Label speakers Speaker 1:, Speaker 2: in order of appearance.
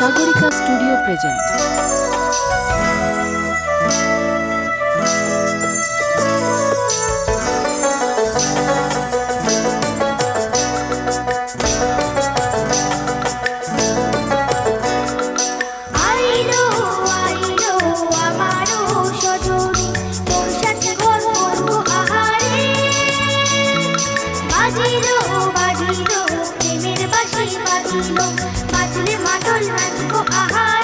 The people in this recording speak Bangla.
Speaker 1: সাগরিকা স্টুডিও প্রেজেন্ট
Speaker 2: বাজিলো মাদল নাচবো আহারে